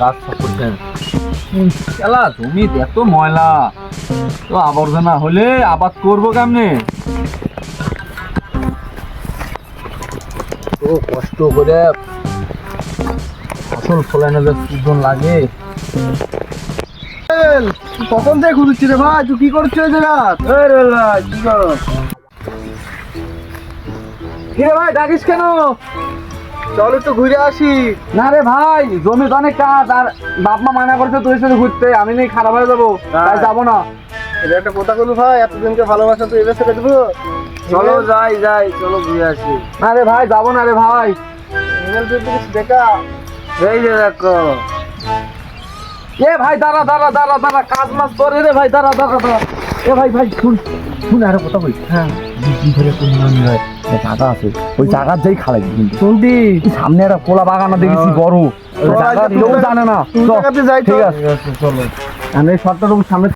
গাছ করতে খেলা তুমি এত ময়লা। তো আবর্জনা হলে আবাদ করব কেমনে? তো কষ্ট করে ফসল ফলানো যে সুজন লাগে। কখন থেকে খুঁজছি রে ভাই? তুই কি করছিস কি করো? কি ভাই, ডাকিস কেন? চল একটু ঘুরে আসি। না রে ভাই জমি তো অনেক কাজ আর বাপ মা মানা করছে তুই সাথে ঘুরতে আমি নেই খারাপ হয়ে যাব তাই যাব না। এটা একটা কথা বলব ভাই এতদিনকে ভালোবাসা তো এবার ছেড়ে দেবো। চলো যাই যাই চলো ঘুরে আসি। না রে ভাই যাব না রে ভাই। দেখা? এই যে দেখো। এ ভাই দাঁড়া দাঁড়া দাঁড়া দাঁড়া কাজ মাছ করে রে ভাই দাঁড়া দাঁড়া দাঁড়া। এ ভাই ভাই শুন শুন আরে কথা বলি। হ্যাঁ। ধরে কোন হয় জায়গা আছে। ওই জায়গার যেই খালাই শুনতি সামনে একটা কোলা বাগান দেখেছি বড়। জায়গা কেউ জানে না। ঠিক আছে। চলো। আমি শর্টটা সামনে